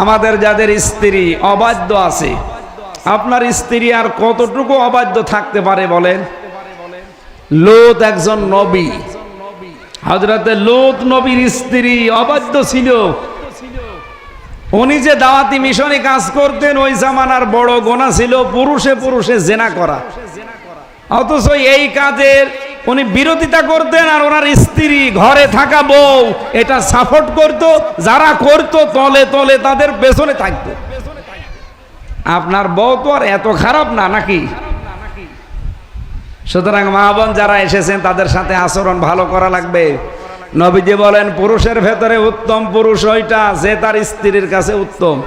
আমাদের যাদের স্ত্রী অবাধ্য আছে, আপনার স্ত্রী আর কতটুকু অবাধ্য থাকতে পারে বলেন? লোত একজন নবী। হজরতে লোত নবীর স্ত্রী অবাধ্য ছিল। উনি যে দাওয়াতি মিশনে কাজ করতেন, ওই জামানার বড় গোনা ছিল পুরুষে পুরুষে জেনা করা। অথচ এই কাজের উনি বিরোধিতা করতেন আর ওনার স্ত্রী ঘরে থাকা বউ, এটা সাপোর্ট করত, যারা করত, তলে তলে তাদের পেছনে থাকতো। আপনার বউ তো আর এত খারাপ না, নাকি? সুতরাং মা বোন যারা এসেছেন, তাদের সাথে আচরণ ভালো করা লাগবে। নবীজি বলেন, পুরুষের ভেতরে উত্তম পুরুষ ওইটা, যে তার স্ত্রীর কাছে উত্তম।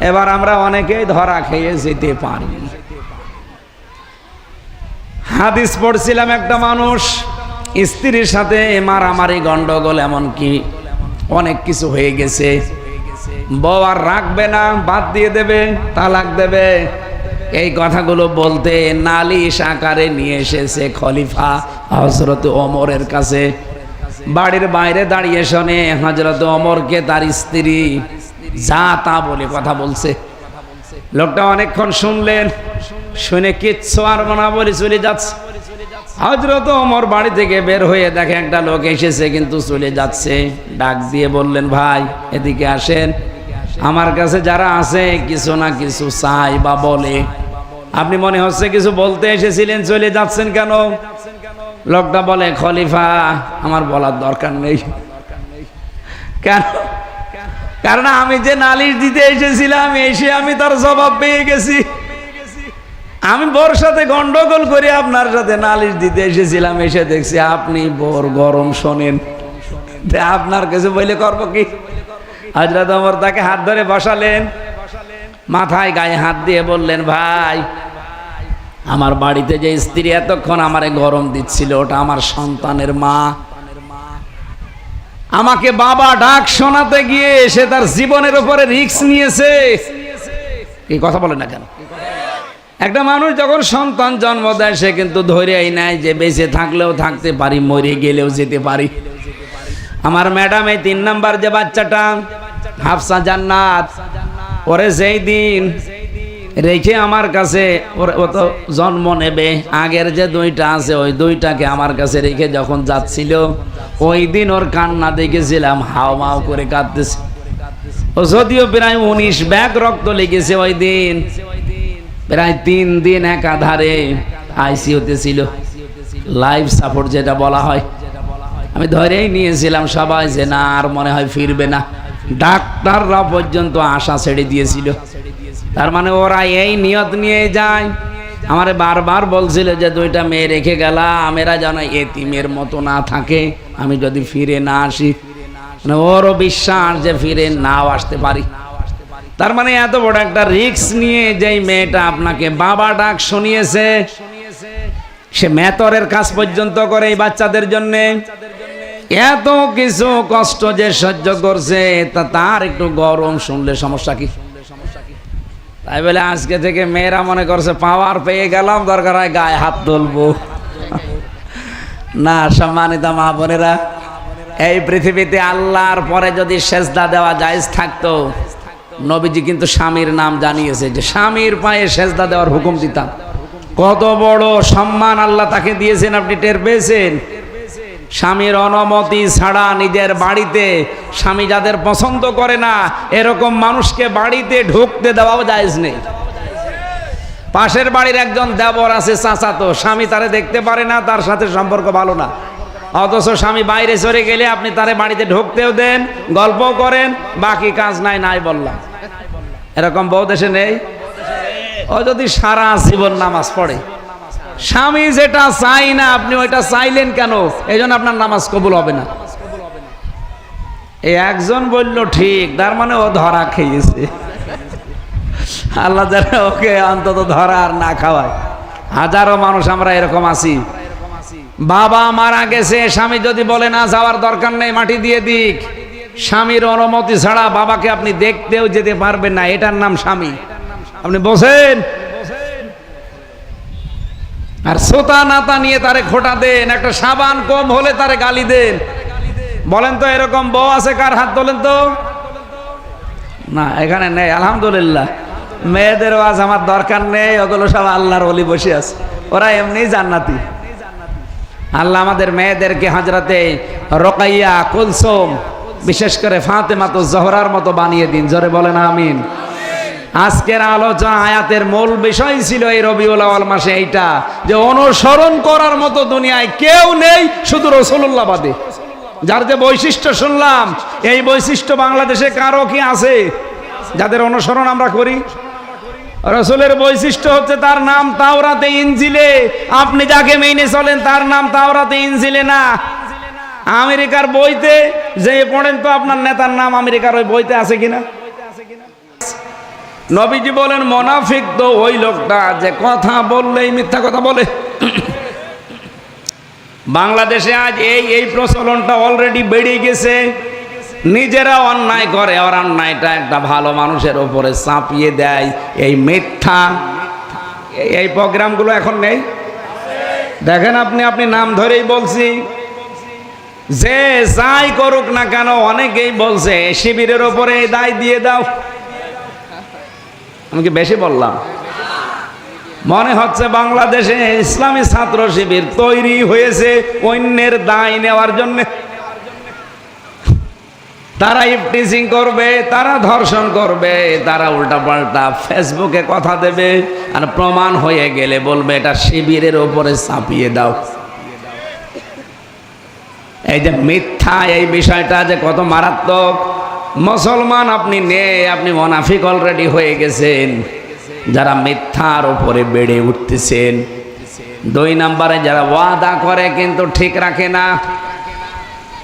এবার আমরা অনেকেই ধরা খেয়ে যেতে পারি। হাদিস পড়ছিলাম একটা মানুষ, স্ত্রীর সাথে মারামারি গন্ডগোল, এমনকি অনেক কিছু হয়ে গেছে। বউ আর রাখবে না, বাদ দিয়ে দেবে, তালাক দেবে। এই কথাগুলো বলতে নালিশ আকারে নিয়ে এসেছে খলিফা হজরত ওমরের কাছে। বাড়ির বাইরে দাঁড়িয়ে শোনে হজরত ওমরকে তার স্ত্রী যা তা বলে কথা বলছে। লোকটা অনেকক্ষণ শুনলেন শুনে কিচ্ছু আর মনে বলে চলে যাচ্ছে। হজরত ওমর বাড়ি থেকে বের হয়ে দেখে একটা লোক এসেছে, কিন্তু চলে যাচ্ছে। ডাক দিয়ে বললেন, ভাই, এদিকে আসেন। আমার কাছে যারা আছে, কিছু না কিছু চাই বা বলে। আপনি মনে হচ্ছে কিছু বলতে এসেছিলেন, চলে যাচ্ছেন কেন? লোকটা বলে, খলিফা, আমার বলার দরকার নেই। কেন? কারণ আমি যে নালিশ দিতে এসেছিলাম, এসে আমি তার জবাব পেয়ে গেছি। আমি বোর সাথে গন্ডগোল করে আপনার সাথে নালিশ দিতে এসেছিলাম, এসে দেখছি আপনি বোর গরম শোনেন। আপনার কিছু বলে করব কি? হজরত অমর তাকে হাত ধরে বসালেন, মাথায় গায়ে হাত দিয়ে বললেন, ভাই, আমার বাড়িতে যে স্ত্রী এতক্ষণ আমারে গরম দিচ্ছিল, ওটা আমার সন্তানের মা। আমাকে বাবা ডাক শোনাতে গিয়ে সে তার জীবনের উপরে রিস্ক নিয়েছে। এই কথা বলে না কেন? একটা মানুষ যখন সন্তান জন্ম দেয়, সে কিন্তু ধরেই নেয় যে বেঁচে থাকলেও থাকতে পারি, মরে গেলেও যেতে পারি। আমার ম্যাডাম এই তিন নাম্বার যে বাচ্চাটা, হাফসা জান্নাত, ওরে যেই দিন রেখে আমার কাছে ওর ও তো জন্ম নেবে, আগের যে দুইটা আছে, ওই দুইটাকে আমার কাছে রেখে যখন যাচ্ছিল, ওই দিন ওর কান্না দেখেছিলাম, হাও মাও করে কাঁদতেছে। ও যদিও প্রায় উনিশ ব্যাগ রক্ত লেগেছে ওই দিন। প্রায় তিন দিন একাধারে আইসিউতে ছিল। লাইফ সাপোর্ট যেটা বলা হয়। আমি ধরেই নিয়েছিলাম সবাই যে না, আর মনে হয় ফিরবে না। ডাক্তাররা পর্যন্ত আশা ছেড়ে দিয়েছিল। তার মানে ওরা এই নিয়ত নিয়ে যায়। আমারে বারবার বলছিল যে, দুইটা মেয়ে রেখে গেলাম এরা যেন এতিমের মতো না থাকে। আমি যদি ফিরে না আসি। মানে ওরও বিশ্বাস যে ফিরে নাও আসতে পারি। তার মানে এত বড় একটা রিক্স নিয়ে যেই মেয়েটা আপনাকে বাবা ডাক শুনিয়েছে, সে মেতরের কাজ পর্যন্ত করে এই বাচ্চাদের জন্য। এত কিছু কষ্ট যে সহ্য করছে, তা তার একটু গরম শুনলে সমস্যা কি? তাই বলে আজকে থেকে মেয়েরা মনে করছে পাওয়ার পেয়ে গেলাম, দরকার হয় গায়ে হাত তুলবো। না, সম্মানিত মা বোনেরা, এই পৃথিবীতে আল্লাহর পরে যদি সেজদা দেওয়া জায়েজ থাকতো নবীজি কিন্তু স্বামীর নাম জানিয়েছে যে স্বামীর পায়ে সেজদা দেওয়ার হুকুম দিতাম। কত বড় সম্মান আল্লাহ তাকে দিয়েছেন আপনি টের পেয়েছেন? স্বামীর অনুমতি ছাড়া নিজের বাড়িতে স্বামী যাদের পছন্দ করে না, এরকম মানুষকে বাড়িতে ঢুকতে দেওয়াও জায়েজ নেই। পাশের বাড়ির একজন দেবর আছে চাচা তো, স্বামী তারে দেখতে পারে না, তার সাথে সম্পর্ক ভালো না। অথচ স্বামী বাইরে চলে গেলে আপনি তারে বাড়িতে ঢুকতেও দেন গল্প করেন, বাকি কাজ নাই নাই বললাম। এরকম বউ দেশে নেই? ও যদি সারা জীবন নামাজ পড়ে। স্বামী যেটা চাই না, আপনি ওইটা চাইলেন কেন? এই আপনার নামাজ কবুল হবে না। এই একজন বলল, ঠিক, তার মানে ও ধরা খেয়েছে। আল্লাহ যারা ওকে অন্তত ধরা আর না খাওয়ায়। হাজারো মানুষ আমরা এরকম আছি। বাবা মারা গেছে, স্বামী যদি বলে, না, যাওয়ার দরকার নেই, মাটি দিয়ে দিক। স্বামীর অনুমতি ছাড়া বাবাকে আপনি দেখতেও যেতে পারবেন না। এটার নাম স্বামী। আপনি বসেন। আর সোতা নাতা নিয়ে তারে খোটা দেন। একটা সাবান কম হলে তারে গালি দেন। বলেন তো এরকম বউ আছে কার হাত তোলেন তো? না, এখানে নেই, আলহামদুলিল্লাহ। মেয়েদের আজ আমার দরকার নেই, ওগুলো সব আল্লাহর অলি বসে আছে। ওরা এমনি জান্নাতি। আল্লাহ আমাদের মেয়েদেরকে হাজরাতে রকাইয়া কুলসুম বিশেষ করে ফাতেমা তো জহরার মতো বানিয়ে দিন, জোরে বলেন আমিন। আজকের আলোচনা আয়াতের মূল বিষয় ছিল এই রবিউল আওয়াল মাসে এইটা, যে অনুসরণ করার মতো দুনিয়ায় কেউ নেই, শুধু রসুল্লাহ বাদে। যার যে বৈশিষ্ট্য শুনলাম, এই বৈশিষ্ট্য বাংলাদেশে কারও কি আছে? যাদের অনুসরণ আমরা করি। রসুলের বৈশিষ্ট্য হচ্ছে তার নাম তাওরাতে ইনজিলে। আপনি যাকে মেনে চলেন, তার নাম তাওরাতে ইনজিলে না। আমেরিকার বইতে যে পড়েন তো আপনার নেতার নাম আমেরিকার ওই বইতে আছে কিনা? নবীজি বলেন, মোনাফিক তো ওই লোকটা যে কথা বললেই মিথ্যা কথা বলে। বাংলাদেশে আজ এই এই প্রচলনটা অলরেডি বেড়ে গেছে। নিজেরা অন্যায় করে, আর অন্যায়টা একটা ভালো মানুষের ওপরে চাপিয়ে দেয়। এই মিথ্যা এই- প্রোগ্রামগুলো এখন নেই। দেখেন আপনি আপনি নাম ধরেই বলছি যে যাই করুক না কেন, অনেকেই বলছে শিবিরের ওপরে দায় দিয়ে দাও। আমি কি বেশি বললাম? মনে হচ্ছে বাংলাদেশে ইসলামী ছাত্র শিবির তৈরি হয়েছে অন্যের দায় নেওয়ার জন্য। তারা ইফটিজিং করবে, তারা ধর্ষণ করবে, তারা উল্টাপাল্টা ফেসবুকে কথা দেবে, আর প্রমাণ হয়ে গেলে বলবে, এটা শিবিরের ওপরে চাপিয়ে দাও। এই যে মিথ্যা, এই বিষয়টা যে কত মারাত্মক। মুসলমান আপনি নে আপনি মোনাফিক অলরেডি হয়ে গেছেন। যারা মিথ্যার উপরে বেড়ে উঠতেছেন। দুই নম্বরে যারা ওয়াদা করে কিন্তু ঠিক রাখে না।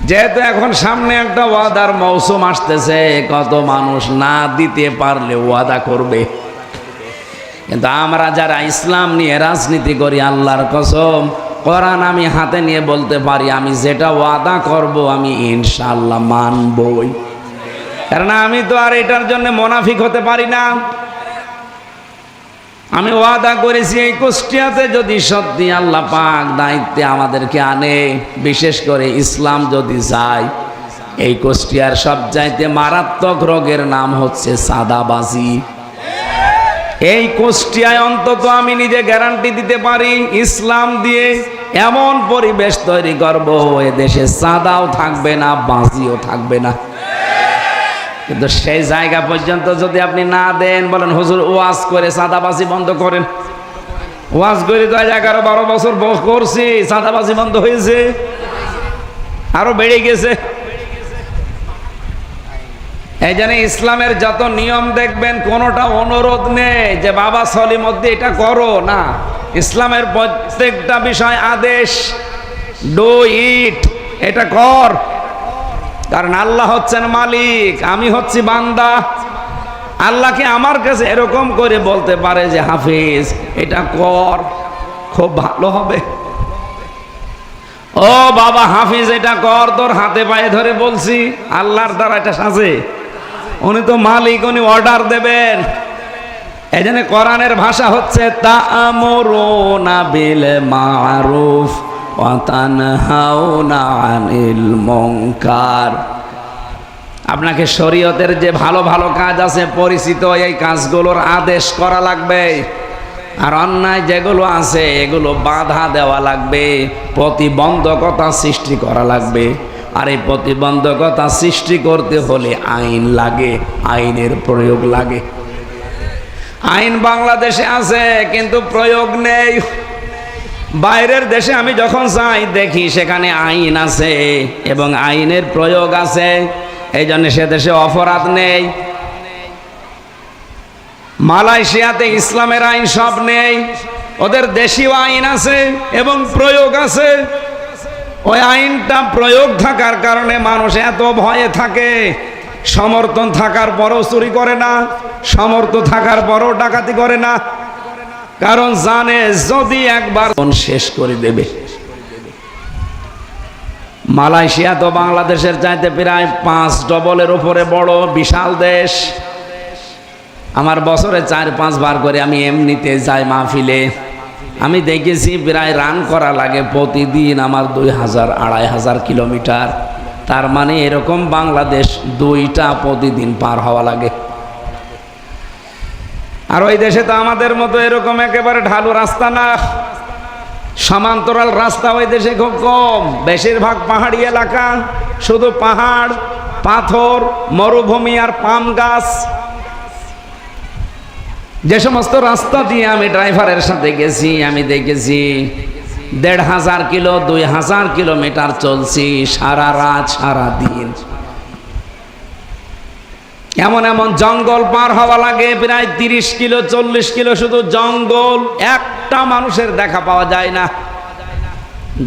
যেহেতু এখন সামনে একটা ওয়াদার মৌসুম আসতেছে, কত মানুষ না দিতে পারলে ওয়াদা করবে। কিন্তু আমরা যারা ইসলাম নিয়ে রাজনীতি করি, আল্লাহর কসম কোরআন আমি হাতে নিয়ে বলতে পারি, আমি যেটা ওয়াদা করব আমি ইনশাল্লাহ মানবই। কারণ আমি তো আর এটার জন্য মোনাফিক হতে পারি না। আমি ওয়াদা করেছি এই কুষ্টিয়াতে, যদি সত্যি আল্লাহ পাক দায়িত্বে আমাদেরকে আনে, বিশেষ করে ইসলাম যদি যায় এই কুষ্টিয়ার সব চাইতে মারাত্মক রোগের নাম হচ্ছে সাদাবাজি। এই কুষ্টিয়ায় অন্তত আমি নিজে গ্যারান্টি দিতে পারি, ইসলাম দিয়ে এমন পরিবেশ তৈরি করব, এ দেশে সাদাও থাকবে না বাজিও থাকবে না। কিন্তু সেই জায়গা পর্যন্ত যদি আপনি না দেন, বলেন, হুজুর, ওয়াজ করে সাদাবাজি বন্ধ করেন। ওয়াজ করে তো আজ এগারো বারো বছর করছি, সাদাবাজি বন্ধ হয়েছে, আরও বেড়ে গেছে। এই জন্য ইসলামের যত নিয়ম দেখবেন, কোনোটা অনুরোধ নেই যে, বাবা সলি মধ্যে এটা করো। না, ইসলামের প্রত্যেকটা বিষয় আদেশ ডু ইট এটা কর। কারণ আল্লাহ হচ্ছেন মালিক, আমি হচ্ছি বান্দা। আল্লাহকে আমার কাছে এরকম করে বলতে পারে যে, হাফিজ, এটা কর, খুব ভালো হবে। ও বাবা, হাফিজ, এটা কর, তোর হাতে পায়ে ধরে বলছি, আল্লাহর দ্বারা এটা সাজে। উনি তো মালিক, উনি অর্ডার দেবেন। এই কোরআনের ভাষা হচ্ছে তা আমরুনা বিল মারুফ ওয়াতানহাউনা আনিল মুনকার। আপনাকে শরীয়তের যে ভালো ভালো কাজ আছে, পরিচিত এই কাজগুলোর আদেশ করা লাগবে। আর অন্যায় যেগুলো আছে, এগুলো বাধা দেওয়া লাগবে, প্রতিবন্ধকতা সৃষ্টি করা লাগবে। আর এই প্রতিবন্ধকতা সৃষ্টি করতে হলে আইন লাগে, আইনের প্রয়োগ লাগে। আইন বাংলাদেশে আছে, কিন্তু প্রয়োগ নেই। বাইরের দেশে আমি যখন যাই, দেখি সেখানে আইন আছে এবং আইনের প্রয়োগ আছে এই জন্য সে দেশে অপরাধ নেই। মালয়েশিয়াতে ইসলামের আইন সব নেই, ওদের দেশীয় আইন আছে এবং প্রয়োগ আছে। ওই আইনটা প্রয়োগ থাকার কারণে মানুষ এত ভয়ে থাকে। সমর্থন থাকার পরও চুরি করে না, সমর্থ থাকার পরও ডাকাতি করে না। কারণ জানে যদি একবার শেষ করে দেবে। মালয়েশিয়া তো বাংলাদেশের চাইতে প্রায় পাঁচ ডবলের উপরে বড়, বিশাল দেশ। আমার বছরে চার পাঁচ বার করে আমি এমনিতে যাই মাহফিলে। আমি দেখেছি প্রায় রান করা লাগে প্রতিদিন আমার দুই হাজার, আড়াই হাজার কিলোমিটার। তার মানে এরকম বাংলাদেশ দুইটা প্রতিদিন পার হওয়া লাগে। আর ওই দেশে তো আমাদের মতো এরকম একেবারে ঢালু রাস্তা না। সমান্তরাল রাস্তা ওই দেশে খুব কম। বেশিরভাগ পাহাড়ি এলাকা শুধু পাহাড়, পাথর, মরুভূমি আর পাম গাছ। যে সমস্ত রাস্তা দিয়ে আমি ড্রাইভারের সাথে গেছি, আমি দেখেছি দেড় হাজার কিলো, দুই হাজার কিলোমিটার চলছি সারা রাত, সারা দিন। এমন এমন জঙ্গল পার হওয়া লাগে, প্রায় তিরিশ কিলো, চল্লিশ কিলো শুধু জঙ্গল, একটা মানুষের দেখা পাওয়া যায় না।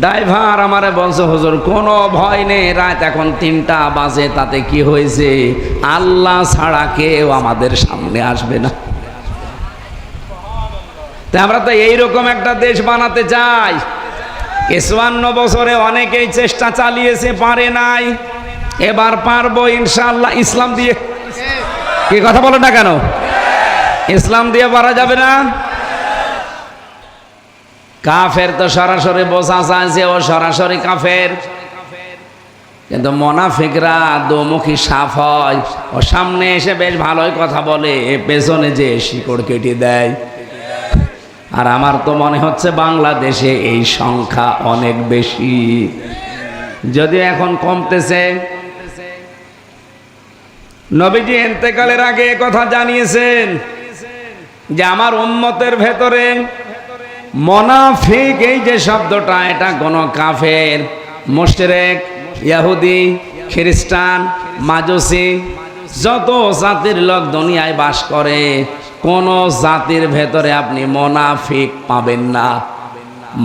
ড্রাইভার আমারে বলছে, হুজুর, কোনো ভয় নেই, রাত এখন তিনটা বাজে, তাতে কি হয়েছে? আল্লাহ ছাড়া কেউ আমাদের সামনে আসবে না। তা আমরা তো এইরকম একটা দেশ বানাতে চাই। চুয়ান্ন বছরে অনেকেই চেষ্টা চালিয়েছে, পারে নাই। এবার পারব ইনশাল্লাহ ইসলাম দিয়ে কি কথা বলো না কেন? ইসলাম দিয়ে পারা যাবে না? কাফের তো সরাসরি বোঝা যায় যে ও সরাসরি কাফের। কিন্তু মোনাফিকরা দোমুখী সাফ হয়। ও সামনে এসে বেশ ভালোই কথা বলে পেছনে যে শিকড় কেটে দেয়। আর আমার তো মনে হচ্ছে বাংলাদেশে এই সংখ্যা অনেক বেশি। যদিও এখন কমতেছে। নবীজি এন্তেকালের আগে কথা জানিয়েছেন যে আমার উম্মতের ভেতরে মনাফিক, এই যে শব্দটা, এটা কোন কাফের, মুশরেক ইহুদি খ্রিস্টান, মাজুসি, যত জাতির লোক দুনিয়ায় বাস করে কোন জাতির ভেতরে আপনি মনাফিক পাবেন না।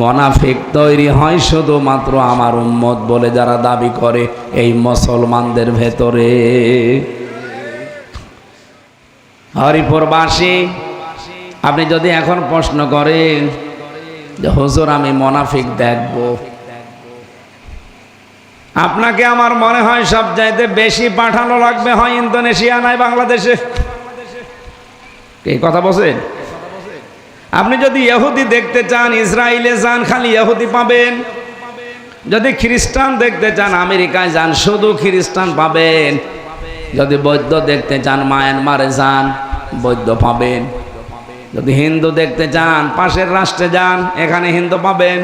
মনাফিক তৈরি হয় শুধুমাত্র আমার উম্মত বলে যারা দাবি করে এই মুসলমানদের ভেতরে। হরিপুরবাসী, আপনি যদি এখন প্রশ্ন করেন যে, হুজুর, আমি মনাফিক দেখব। আপনাকে আমার মনে হয় সব চাইতে বেশি পাঠানো লাগবে হয় ইন্দোনেশিয়া, নাই বাংলাদেশে। এই কথা বলছেন? আপনি যদি ইহুদি দেখতে চান, ইসরায়েলে যান, খালি ইহুদি পাবেন। যদি খ্রিস্টান দেখতে চান, আমেরিকায় যান, শুধু খ্রিস্টান পাবেন। যদি বৌদ্ধ দেখতে চান, মায়ানমারে যান, বৌদ্ধ পাবেন। যদি হিন্দু দেখতে চান, পাশের রাষ্ট্রে যান, এখানে হিন্দু পাবেন।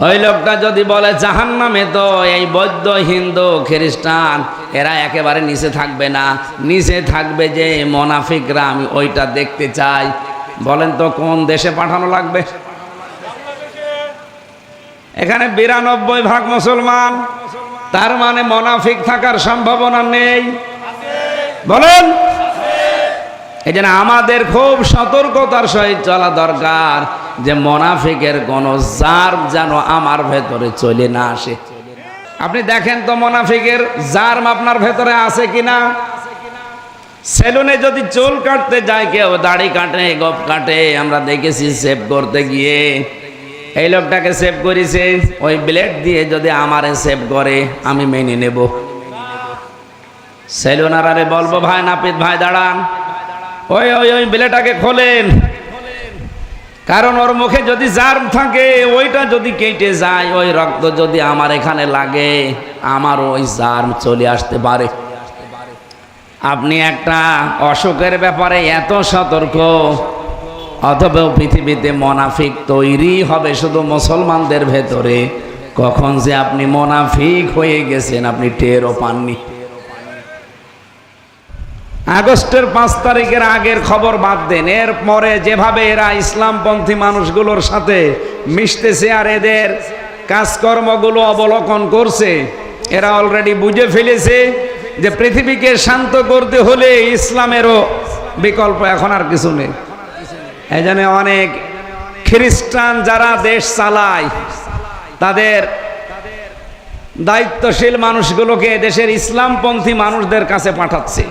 ওই লোকটা যদি বলে জাহান নামে তো এই বৌদ্ধ, হিন্দু, খ্রিস্টান, এরা একেবারে নিচে থাকবে না। নিচে থাকবে যে মোনাফিকরা, আমি ওইটা দেখতে চাই। বলেন তো, কোন দেশে পাঠানো লাগবে? এখানে বিরানব্বই ভাগ মুসলমান। তার মানে মোনাফিক থাকার সম্ভাবনা নেই। বলেন। এই আমাদের খুব সতর্কতার সহিত চলা দরকার। যে মোনাফিকের কোন জার যেন আমার ভেতরে চলে না আসে। আপনি দেখেন তো মোনাফিকের জার্ম আপনার ভেতরে আছে কিনা? সেলুনে যদি চুল কাটতে যায়, কেউ দাড়ি কাটে, গপ কাটে, আমরা দেখেছি সেভ করতে গিয়ে। এই লোকটাকে সেভ করেছে, ওই ব্লেড দিয়ে যদি আমারে সেভ করে, আমি মেনে নেব। সেলুনারে বলব, ভাই নাপিত, ভাই দাঁড়ান। ওই ওই ওই ব্লেডটাকে খোলেন। কারণ ওর মুখে যদি জার্ম থাকে, ওইটা যদি কেটে যায়, ওই রক্ত যদি আমার এখানে লাগে, আমার ওই জার্ম চলে আসতে পারে। আপনি একটা অসুখের ব্যাপারে এত সতর্ক, অথবা পৃথিবীতে মোনাফিক তৈরি হবে শুধু মুসলমানদের ভেতরে, কখন যে আপনি মোনাফিক হয়ে গেছেন, আপনি টেরও পাননি। আগস্টের পাঁচ তারিখের আগের খবর বাদ দেন। এর পরে যেভাবে এরা ইসলামপন্থী মানুষগুলোর সাথে মিশতেছে আর এদের কাজকর্মগুলো অবলোকন করছে, এরা অলরেডি বুঝে ফেলেছে যে পৃথিবীকে শান্ত করতে হলে ইসলামেরও বিকল্প এখন আর কিছু নেই। এই অনেক খ্রিস্টান যারা দেশ চালায়, তাদের দায়িত্বশীল মানুষগুলোকে দেশের ইসলামপন্থী মানুষদের কাছে পাঠাচ্ছে।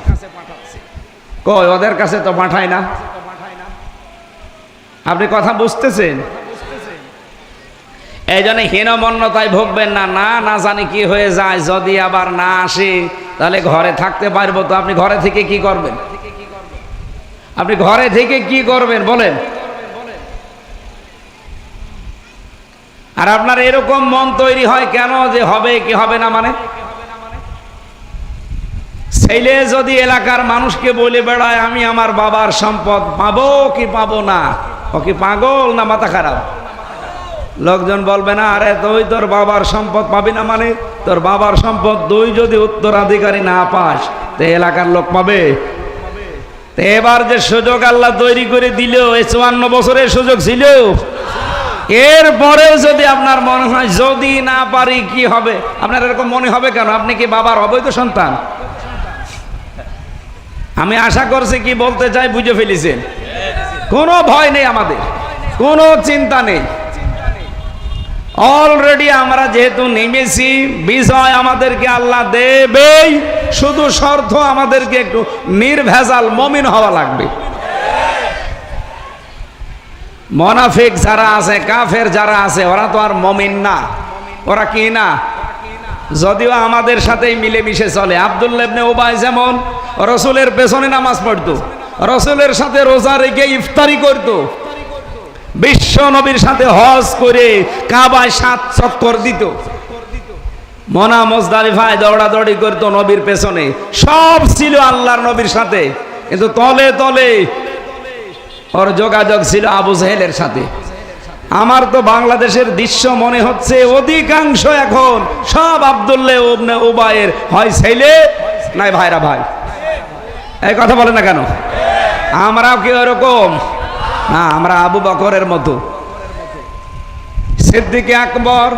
কই ওদের কাছে তো পাঠায় না। আপনি কথা বুঝতেছেন? এই জন্য হীনমন্যতায় ভুগবেন না। না না জানি কি হয়ে যায়, যদি আবার না আসে, তাহলে ঘরে থাকতে পারব তো। আপনি ঘরে থেকে কি করবেন? আপনি ঘরে থেকে কি করবেন? বলেন। আর আপনার এরকম মন তৈরি হয় কেন যে হবে কি হবে না মানে? ছেলে যদি এলাকার মানুষকে বলে বেড়ায়, আমি আমার বাবার সম্পদ পাবো কি পাবো না? ও কি পাগল না মাথা খারাপ? লোকজন বলবে, না, আরে তুই তোর বাবার সম্পদ পাবি না মানে? তোর বাবার সম্পদ তুই যদি উত্তরাধিকারী না পাস, তো এলাকার লোক পাবে? তো এবার যে সুযোগ আল্লাহ তৈরি করে দিল এই চুয়ান্ন বছরের সুযোগ ছিল। এরপরেও যদি আপনার মনে হয়, যদি না পারি কি হবে? আপনার এরকম মনে হবে কেন? আপনি কি বাবার অবৈধ সন্তান? আমি আশা করছি কি বলতে চাই বুঝে ফেলেছেন। কোনো ভয় নেই আমাদের, কোনো চিন্তা নেই। অলরেডি আমরা যেহেতু নেমেছি, বিষয় আমাদেরকে আল্লাহ দেবেই, শুধু শর্ত আমাদেরকে একটু নির্ভেজাল মমিন হওয়া লাগবে। মনাফিক যারা আছে, কাফের যারা আছে, ওরা তো আর মমিন না। ওরা কি না? যদিও আমাদের সাথেই মিলেমিশে চলে। আবদুল্লেবনে ওবায় যেমন রসুলের পেছনে নামাজ পড়তো। রসুলের সাথে রোজা রেখে ইফতারি করতো। বিশ্ব নবীর সাথে হজ করে কাবায় সাত চক্কর দিত। মনা মোজদালিফায় দৌড়াদৌড়ি করতো নবীর পেছনে। সব ছিল আল্লাহর নবীর সাথে। কিন্তু তলে তলে ওর যোগাযোগ ছিল আবু জাহেলের সাথে। আমার তো বাংলাদেশের দৃশ্য মনে হচ্ছে অধিকাংশ এখন সব আবদুল্লে ওবনে ওবায়ের হয় ছেলে, নাই ভাইরা ভাই। এই কথা বলে না কেন? আমরাও কি ওরকম? না, আমরা আবু বকরের মতো। সিদ্দিকে আকবর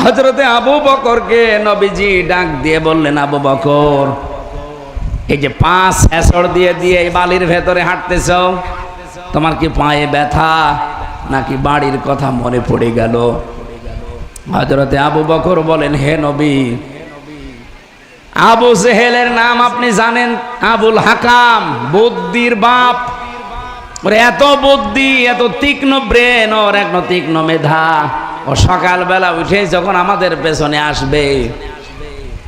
হজরতে আবু বকরকে নবীজি ডাক দিয়ে বললেন, আবু বকর, এই যে পাঁচ এসর দিয়ে দিয়ে এই বালির ভেতরে হাঁটতেছ, তোমার কি পায়ে ব্যথা? নাকি বাড়ির কথা মনে পড়ে গেল? হজরতে আবু বকর বলেন, হে নবী আবু জেহেলের নাম আপনি জানেন, আবুল হাকাম, বুদ্ধির বাপ। ওর, এত বুদ্ধি, এত তীক্ষ্ণ ব্রেন, ওর এক তীক্ষ্ণ মেধা। ও সকালবেলা উঠে যখন আমাদের পেছনে আসবে,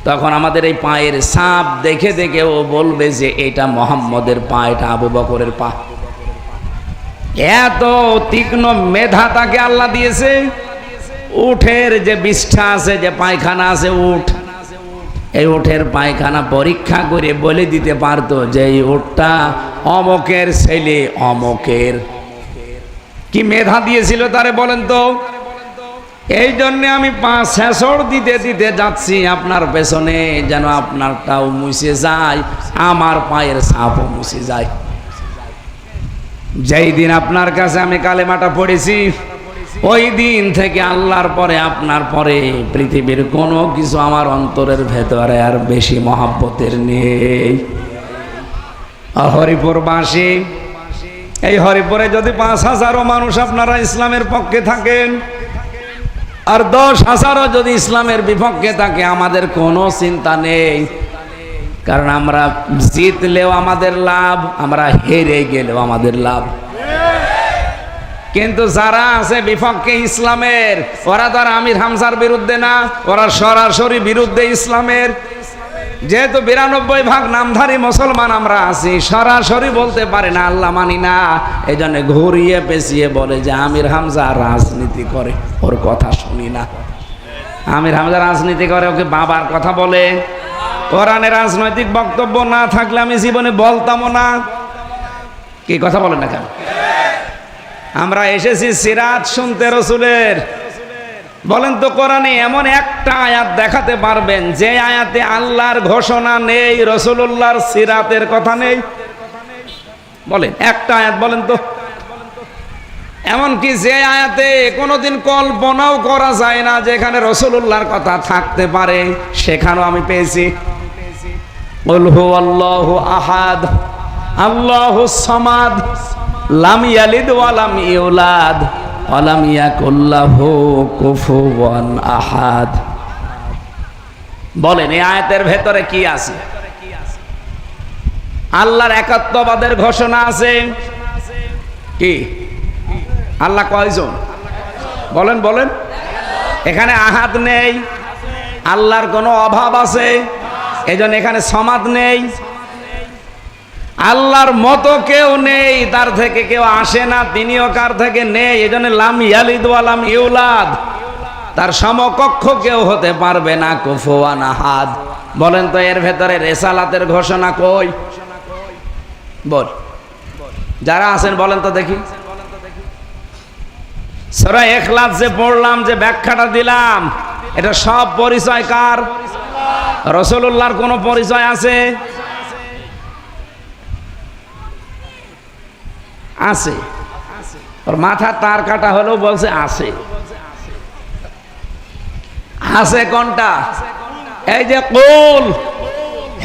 তখন আমাদের এই পায়ের সাপ দেখে দেখে ও বলবে যে, এটা মোহাম্মদের পা, এটা আবু বকরের পা। এত তীক্ষ্ণ মেধা তাকে আল্লাহ দিয়েছে। উঠের যে বিষ্ঠা আছে, যে পায়খানা আছে, উঠ। এই ওঠের পায়খানা পরীক্ষা করে বলে দিতে পারতো যে এই ওঠটা অমকের ছেলে, অমকের। কি মেধা দিয়েছিল তারে বলেন তো? এই জন্য আমি পাঁচ শেষর দিতে দিতে যাচ্ছি আপনার পেছনে, যেন আপনারটাও মুছে যায়, আমার পায়ের সাপও মুছে যায়। যেই দিন আপনার কাছে আমি কালেমাটা পড়েছি ওই দিন থেকে আল্লাহর পরে, আপনার পরে, পৃথিবীর কোনো কিছু আমার অন্তরের ভেতরে আর বেশি মহাব্বতের নেই। হরিপুরবাসী এই হরিপুরে যদি পাঁচ হাজারও মানুষ আপনারা ইসলামের পক্ষে থাকেন, আর দশ হাজারও যদি ইসলামের বিপক্ষে থাকে, আমাদের কোনো চিন্তা নেই। কারণ আমরা জিতলেও আমাদের লাভ, আমরা হেরে গেলেও আমাদের লাভ। কিন্তু যারা আছে বিপক্ষে ইসলামের, ওরা তো আর আমির হামজার বিরুদ্ধে না, ওরা সরাসরি বিরুদ্ধে ইসলামের। যেহেতু বিরানব্বই ভাগ নামধারী মুসলমান আমরা আছি, সরাসরি বলতে পারে না, আল্লাহ মানি না। এই জন্য ঘুরিয়ে পেঁচিয়ে বলে যে আমির হামজা রাজনীতি করে, ওর কথা শুনি না। আমির হামজা রাজনীতি করে, ওকে বাবার কথা বলে। কোরআনে রাজনৈতিক বক্তব্য না থাকলে আমি জীবনে বলতামও না। কি কথা বলেন না কেন? আমরা এসেছি সিরাত শুনতে রসুলের। বলেন তো কোরআনে এমন একটা আয়াত দেখাতে পারবেন, যে আয়াতে আল্লাহর ঘোষণা নেই রসুল্লাহর সিরাতের কথা নেই। বলেন, একটা আয়াত বলেন তো। এমনকি যে আয়াতে কোনোদিন কল্পনাও করা যায় না, যেখানে রসুল্লাহর কথা থাকতে পারে, সেখানেও আমি পেয়েছি। আল্লাহ আহাদ, আল্লাহ সমাদ। লাম ইয়ালিদ ওয়ালাম ইউলাদ ওয়ালাম ইয়াকুল্লাহু কুফুওয়ান আহাদ। বলেন, এই আয়াতের ভেতরে কি আছে? আল্লাহর একাত্মবাদের ঘোষণা আছে। কি? আল্লাহ কয়জন? বলেন বলেন। এখানে আহাদ নেই, আল্লাহর কোনো অভাব আছে, এজন্য এখানে সমাদ নেই। আল্লাহর মতো কেউ নেই, তার থেকে কেউ আসে না, তিনিও কার থেকে নেই এই জন্য লাম ইয়ালিদ ওয়ালাম ইউলাদ। তার সমকক্ষ কেউ হতে পারবে না, কুফুয়ান আহাদ। বলেন তো এর ভেতরে রেসালাতের ঘোষণা কই? বল। যারা আছেন, বলেন তো দেখি। সরা এখলাস যে পড়লাম, যে ব্যাখ্যাটা দিলাম, এটা সব পরিচয় কার? রসুল্লাহর কোন পরিচয় আছে? আছে। ওর মাথা তার কাটা হলেও বলছে আছে। আছে কোনটা? এই যে কোল।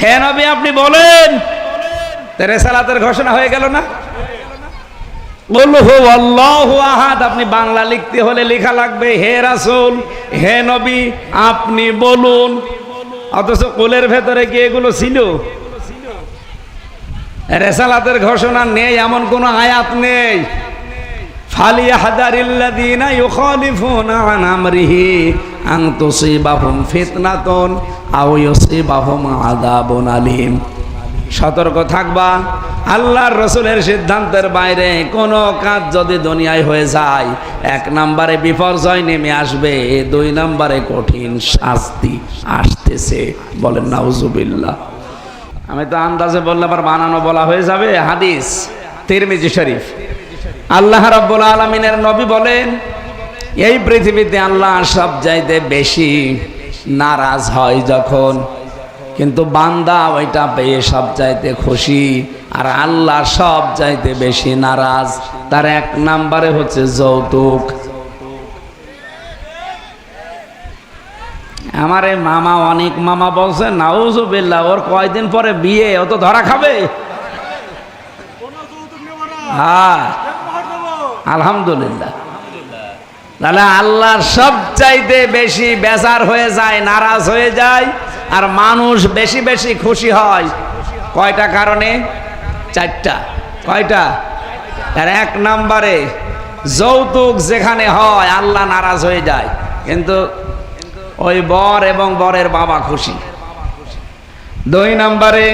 হে নবী, আপনি বলেন। রেসালাতের ঘোষণা হয়ে গেল না? আপনি বাংলা লিখতে হলে লেখা লাগবে, হে রাসূল, হে নবী, আপনি বলুন। অথচ কোলের ভেতরে কি এগুলো ছিল? রেসালাতের ঘোষণা নেই, এমন কোন আয়াত নেই। সতর্ক থাকবা, আল্লাহর রসুলের সিদ্ধান্তের বাইরে কোনো কাজ যদি দুনিয়ায় হয়ে যায়, এক নম্বরে বিপর্যয় নেমে আসবে, দুই নম্বরে কঠিন শাস্তি আসতেছে। বলেন, নাউজুবিল্লাহ। আমি তো আন্দাজে বললে আবার বানানো বলা হয়ে যাবে। হাদিস, তিরমিজি শরীফ। আল্লাহ রাব্বুল আলমিনের নবী বলেন, এই পৃথিবীতে আল্লাহ সব চাইতে বেশি নারাজ হয় যখন। কিন্তু বান্দা ওইটা পেয়ে সব চাইতে খুশি, আর আল্লাহ সব চাইতে বেশি নারাজ। তার এক নাম্বারে হচ্ছে যৌতুক। আমার মামা অনেক মামা বলছে, নাউজুবিল্লাহ, ওর কয়দিন পরে বিয়ে, ও তো ধরা খাবে? হ্যাঁ। আলহামদুলিল্লাহ। তাহলে আল্লাহর সব চাইতে বেশি বেজার হয়ে যায়, নারাজ হয়ে যায়, আর মানুষ বেশি বেশি খুশি হয়। কয়টা কারণে? চারটা। কয়টা? আর এক নম্বরে, যৌতুক যেখানে হয়, আল্লাহ নারাজ হয়ে যায়। কিন্তু ওই বর এবং বরের বাবা খুশি। দুই নম্বরে,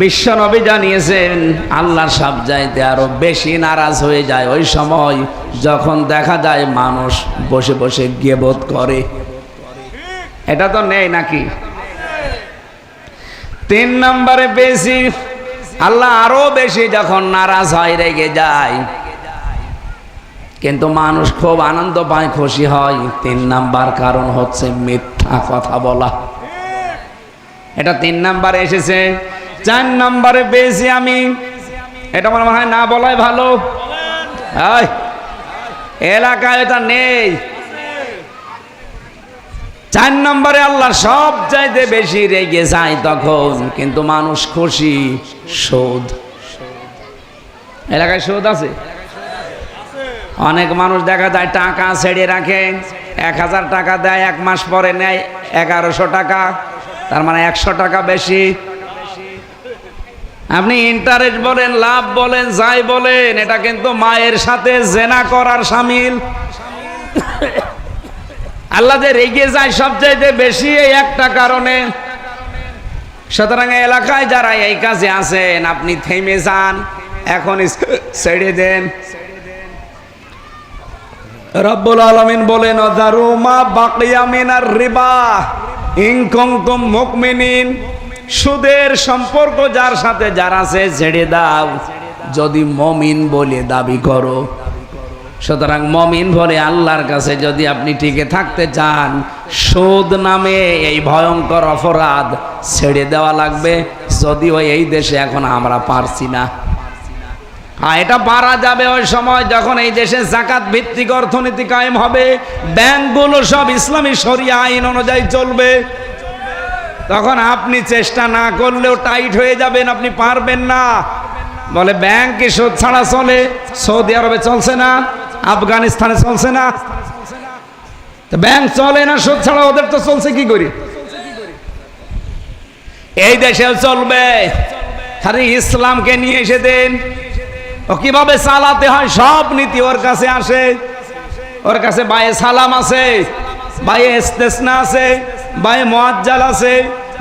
বিশ্ব নবী জানিয়েছেন, আল্লাহ সব যাইতে আরও বেশি নারাজ হয়ে যায় ওই সময় যখন দেখা যায় মানুষ বসে বসে গেবোধ করে। এটা তো নেই নাকি? তিন নম্বরে বেশি, আল্লাহ আরও বেশি যখন নারাজ হয়, রেগে যায় কিন্তু মানুষ খুব আনন্দ পায়, খুশি হয়। তিন নাম্বার কারণ হচ্ছে মিথ্যা কথা বলা। এটা তিন নাম্বারে এসেছে। চার নাম্বারে পেয়েছি আমি। এটা মনে হয় না বলাই ভালো। এলাকায় এটা নেই। চার নম্বরে আল্লাহ সব চাইতে বেশি রেগে যায় তখন, কিন্তু মানুষ খুশি, শোধ। এলাকায় শোধ আছে? অনেক মানুষ দেখা যায় টাকা ছেড়ে রাখে, এক হাজার টাকা দেয়, এক মাস পরে নেয়, এগারোশো টাকা, তার মানে একশো টাকা বেশি। আপনি ইন্টারেস্ট বলেন, লাভ বলেন, যাই বলেন, এটা কিন্তু মায়ের সাথে জেনা করার সামিল। আল্লাহ যে রেগে যায় সবচাইতে বেশি এই একটা কারণে। সুতরাং এলাকায় যারা এই কাজে আছেন, আপনি থেমে যান, এখন ছেড়ে দেন। রব্বুল আলমিন বলেন অদারুমা বাকিয়া মিনার রিবা। ইনকম মুকমিনিন। সুদের সম্পর্ক যার সাথে যার আছে, ছেড়ে দাও। যদি মমিন বলে দাবি করো। সুতরাং মমিন বলে আল্লাহর কাছে যদি আপনি টিকে থাকতে চান, সুদ নামে এই ভয়ঙ্কর অপরাধ ছেড়ে দেওয়া লাগবে। যদিও এই দেশে এখন আমরা পারছি না। আর এটা পারা যাবে ওই সময় যখন এই দেশে জাকাত ভিত্তিক অর্থনীতি কায়েম হবে, ব্যাংকগুলো সব ইসলামী শরিয়া আইন অনুযায়ী চলবে। তখন আপনি চেষ্টা না করলেও টাইট হয়ে যাবেন, আপনি পারবেন না। বলে ব্যাংক সুদ ছাড়া চলে? সৌদি আরবে চলছে না, আফগানিস্তানে চলছে না। ব্যাংক চলে না সুদ ছাড়া ওদের তো চলছে কি করি? এই দেশেও চলবে। খালি ইসলামকে নিয়ে এসে দেন। ও কীভাবে চালাতে হয়? সব নীতি ওর কাছে আসে। ওর কাছে বায়ে সালাম আছে বায়ে ইস্তেসনা আছে বায়ে মোয়াজ্জাল আছে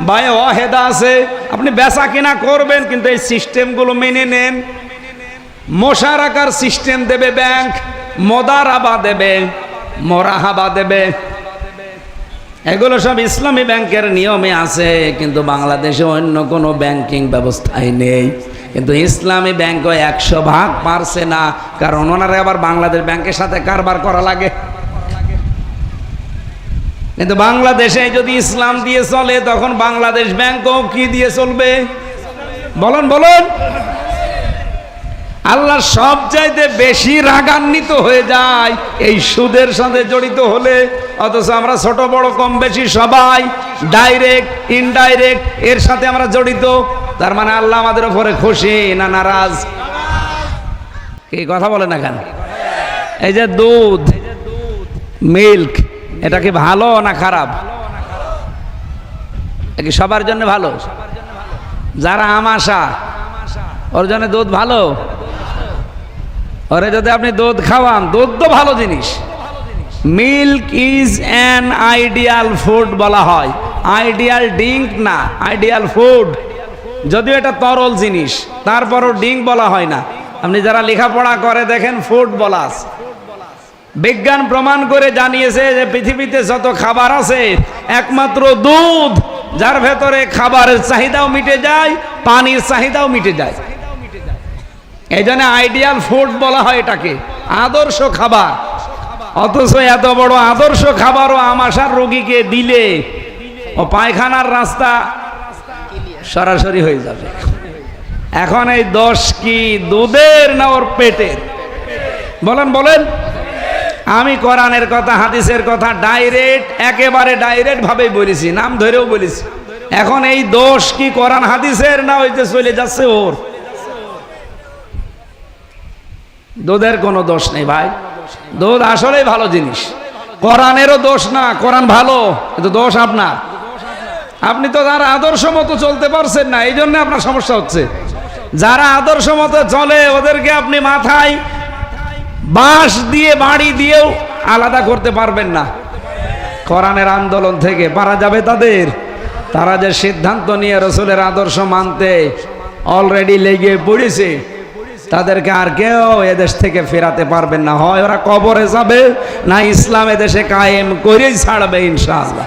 বায়ে ওয়াহেদা আছে আপনি বেচা কিনা করবেন, কিন্তু এই সিস্টেমগুলো মেনে নেন। মোশারাকার সিস্টেম দেবে ব্যাংক, মোদারাবা দেবে, মরাহাবা দেবে। এগুলো সব ইসলামী ব্যাংকের নিয়মে আছে, কিন্তু বাংলাদেশে অন্য কোনো ব্যাংকিং ব্যবস্থাই নেই। কিন্তু ইসলামী ব্যাংক একশো ভাগ পারছে না, কারণ ওনারা আবার বাংলাদেশ ব্যাংকের সাথে কারবার করা লাগে। কিন্তু বাংলাদেশে যদি ইসলাম দিয়ে চলে, তখন বাংলাদেশ ব্যাংকও কি দিয়ে চলবে? বলুন বলুন। আল্লাহ সব চাইতে বেশি রাগান্বিত হয়ে যায়। এই সুদের সাথে জড়িত হলে, অথচ আমরা ছোট, বড়, কম, বেশি সবাই ডাইরেক্ট ইনডাইরেক্ট এর সাথে আমরা জড়িত। তার মানে আল্লাহ আমাদের উপরে খুশি না নারাজ? কি কথা বলে না কেন? এই যে দুধ মিল্ক এটা কি ভালো না খারাপ? কি সবার জন্য ভালো? যারা আমাশা, ওর জন্য দুধ ভালো? ওরে যদি আপনি দুধ খাওয়ান, দুধ তো ভালো জিনিস। Milk is an ideal food বলা হয়। আইডিয়াল ড্রিঙ্ক না, আইডিয়াল ফুড। যদিও এটা তরল জিনিস, তারপরও ড্রিঙ্ক বলা হয় না। আপনি যারা লেখাপড়া করে দেখেন, ফুড বলা আছে। বিজ্ঞান প্রমাণ করে জানিয়েছে যে পৃথিবীতে যত খাবার আছে, একমাত্র দুধ, যার ভেতরে খাবারের চাহিদাও মিটে যায়, পানির চাহিদাও মিটে যায়। এই জন্য আইডিয়াল ফুড বলা হয় এটাকে। আদর্শ খাবার। অথচ এত বড় আদর্শ খাবারও আমাশার রোগীকে দিলে ও পায়খানার রাস্তা সরাসরি হয়ে যাবে। এখন এই দশ কি দুধের না ওর পেটের? বলেন বলেন। আমি কোরআনের কথা, হাদিসের কথা ডাইরেক্ট, একেবারে ডাইরেক্ট ভাবে বলেছি, নাম ধরেও বলেছি। এখন এই দোষ কি কোরআন, হাদিসের না ওই যে চলে যাচ্ছে ওর? দুধের কোনো দোষ নেই ভাই। দুধ আসলেই ভালো জিনিস। কোরআনেরও দোষ না, কোরআন ভালো, কিন্তু দোষ আপনার। আপনি তো তার আদর্শ মতো চলতে পারছেন না, এই জন্য আপনার সমস্যা হচ্ছে। যারা আদর্শ মতো চলে, ওদেরকে আপনি মাথায় বাঁশ দিয়ে, বাড়ি দিয়েও আলাদা করতে পারবেন না। কোরআনের আন্দোলন থেকে পারা যাবে তাদের। তারা যে সিদ্ধান্ত নিয়ে রসুলের আদর্শ মানতে অলরেডি লেগে পড়েছে। তাদেরকে আর কেউ এদেশ থেকে ফেরাতে পারবেন না। হয় ওরা কবরে যাবে, না ইসলাম এদেশে কায়েম করেই ছাড়বে ইনশাআল্লাহ।